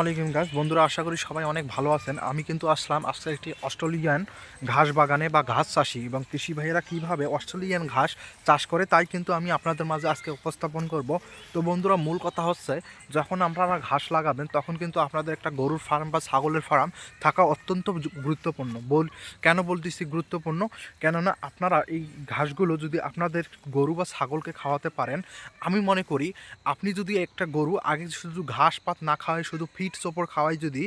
আলাইকুম গাছ। বন্ধুরা, আশা করি সবাই অনেক ভালো আছেন। আমি কিন্তু আসলাম আজকে একটি অস্ট্রেলিয়ান ঘাস বাগানে বা ঘাস চাষি এবং কৃষি ভাইয়েরা কীভাবে অস্ট্রেলিয়ান ঘাস চাষ করে তাই কিন্তু আমি আপনাদের মাঝে আজকে উপস্থাপন করব। তো বন্ধুরা, মূল কথা হচ্ছে, যখন আপনারা ঘাস লাগাবেন, তখন কিন্তু আপনাদের একটা গরুর ফার্ম বা ছাগলের ফার্ম থাকা অত্যন্ত গুরুত্বপূর্ণ। বল, কেন বলতেছি গুরুত্বপূর্ণ? কেননা আপনারা এই ঘাসগুলো যদি আপনাদের গরু বা ছাগলকে খাওয়াতে পারেন, আমি মনে করি আপনি যদি একটা গরু আগে শুধু ঘাস পাত না খাওয়াই শুধু ফিট চোপড় খাওয়াই যদি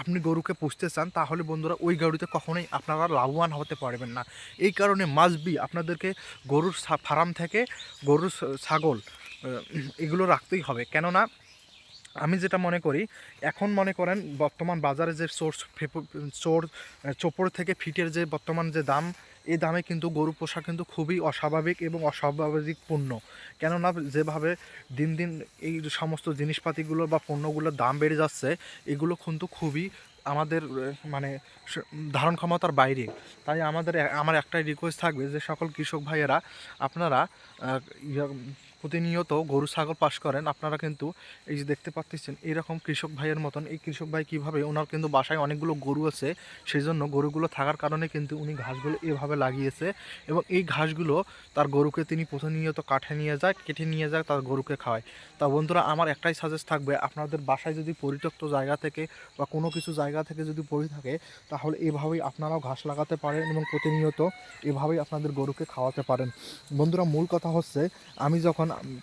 আপনি গরুকে পুষতে চান, তাহলে বন্ধুরা ওই গরুতে কখনোই আপনারা লাভবান হতে পারবেন না। এই কারণে মাসবি আপনাদেরকে গরুর ফার্ম থেকে গরুর ছাগল এগুলো রাখতেই হবে। কেননা আমি যেটা মনে করি, এখন মনে করেন বর্তমান বাজারে যে সোর্স চোর চোপড় থেকে ফিটের যে বর্তমান যে দাম এই দামে কিন্তু গরু পোষা কিন্তু খুবই অস্বাভাবিক এবং অস্বাভাবিক পণ্য। কেননা যেভাবে দিন দিন এই সমস্ত জিনিসপাতিগুলো বা পণ্যগুলোর দাম বেড়ে যাচ্ছে, এগুলো কিন্তু খুবই আমাদের মানে ধারণ ক্ষমতার বাইরে। তাই আমাদের, আমার একটাই রিকোয়েস্ট থাকবে যে সকল কৃষক ভাইয়েরা, আপনারা প্রতিনিয়ত গরু, ছাগল পাস করেন, আপনারা কিন্তু এই যে দেখতে পাচ্ছেন এরকম কৃষক ভাইয়ের মতন এই কৃষক ভাই কীভাবে, ওনার কিন্তু বাসায় অনেকগুলো গরু আছে সেই জন্য গরুগুলো থাকার কারণে কিন্তু উনি ঘাসগুলো এভাবে লাগিয়েছে এবং এই ঘাসগুলো তার গরুকে তিনি প্রতিনিয়ত কাঠে নিয়ে যায়, কেটে নিয়ে যায়, তার গরুকে খাওয়ায়। তা বন্ধুরা, আমার একটাই সাজেস্ট থাকবে, আপনাদের বাসায় যদি পরিত্যক্ত জায়গা থেকে বা কোনো কিছু জায়গা থেকে যদি পড়ে থাকে, তাহলে এভাবেই আপনারাও ঘাস লাগাতে পারেন এবং প্রতিনিয়ত এভাবেই আপনাদের গরুকে খাওয়াতে পারেন। বন্ধুরা, মূল কথা হচ্ছে, আমি যখন something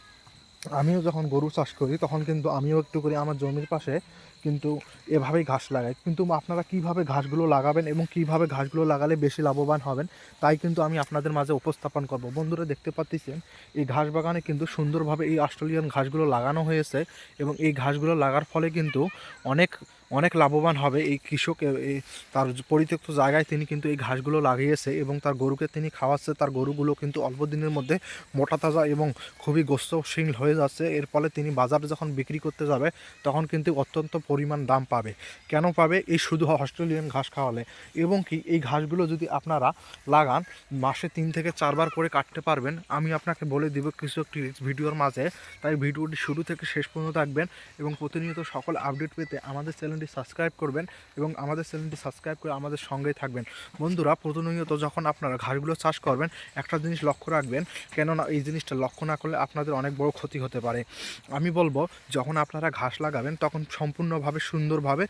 আমিও যখন গরু চাষ করি, তখন কিন্তু আমিও একটু করে আমার জমির পাশে কিন্তু এভাবেই ঘাস লাগাই। কিন্তু আপনারা কীভাবে ঘাসগুলো লাগাবেন এবং কীভাবে ঘাসগুলো লাগালে বেশি লাভবান হবেন, তাই কিন্তু আমি আপনাদের মাঝে উপস্থাপন করব। বন্ধুরা, দেখতে পাচ্ছেন, এই ঘাস বাগানে কিন্তু সুন্দরভাবে এই অস্ট্রেলিয়ান ঘাসগুলো লাগানো হয়েছে এবং এই ঘাসগুলো লাগার ফলে কিন্তু অনেক অনেক লাভবান হবে। এই কৃষক তার পরিত্যক্ত জায়গায় তিনি কিন্তু এই ঘাসগুলো লাগিয়েছে এবং তার গরুকে তিনি খাওয়াচ্ছে। তার গরুগুলো কিন্তু অল্প দিনের মধ্যে মোটা, তাজা এবং খুবই গোস্তশীল হয়ে যাচ্ছে। এর ফলে তিনি বাজারে যখন বিক্রি করতে যাবে, তখন কিন্তু অত্যন্ত পরিমাণ দাম পাবে। কেন পাবে? এই শুধু অস্ট্রেলিয়ান ঘাস খাওয়ালে। এবং কি, এই ঘাসগুলো যদি আপনারা লাগান, মাসে তিন থেকে চারবার করে কাটতে পারবেন। আমি আপনাকে বলে দিব কিছু একটি ভিডিওর মাঝে। তাই ভিডিওটি শুরু থেকে শেষ পর্যন্ত থাকবেন এবং প্রতিনিয়ত সকল আপডেট পেতে আমাদের চ্যানেলটি সাবস্ক্রাইব করবেন এবং আমাদের চ্যানেলটি সাবস্ক্রাইব করে আমাদের সঙ্গেই থাকবেন। বন্ধুরা, প্রতিনিয়ত যখন আপনারা ঘাসগুলো চাষ করবেন, একটা জিনিস লক্ষ্য রাখবেন। কেননা, এই জিনিসটা লক্ষ্য না করলে আপনাদের অনেক বড় ক্ষতি হতে পারে। আমি বলব, যখন আপনারা ঘাস লাগাবেন, তখন সম্পূর্ণভাবে সুন্দরভাবে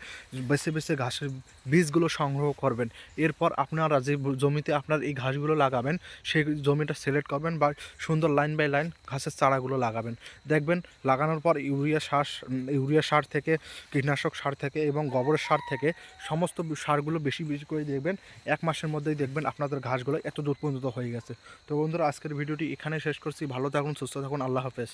বেছে বেছে ঘাসের বীজগুলো সংগ্রহ করবেন। এরপর আপনারা যে জমিতে আপনার এই ঘাসগুলো লাগাবেন, সেই জমিটা সিলেক্ট করবেন বা সুন্দর লাইন বাই লাইন ঘাসের চারাগুলো লাগাবেন। দেখবেন, লাগানোর পর ইউরিয়া সার ইউরিয়া সার থেকে, কীটনাশক সার থেকে এবং গোবরের সার থেকে সমস্ত সারগুলো বেশি বেশি করে দেখবেন। এক মাসের মধ্যেই দেখবেন আপনাদের ঘাসগুলো এত দূর পর্যন্ত হয়ে গেছে। তো বন্ধুরা, আজকের ভিডিওটি এখানে শেষ করছি। ভালো থাকুন, সুস্থ থাকুন, আল্লাহ হাফেজ।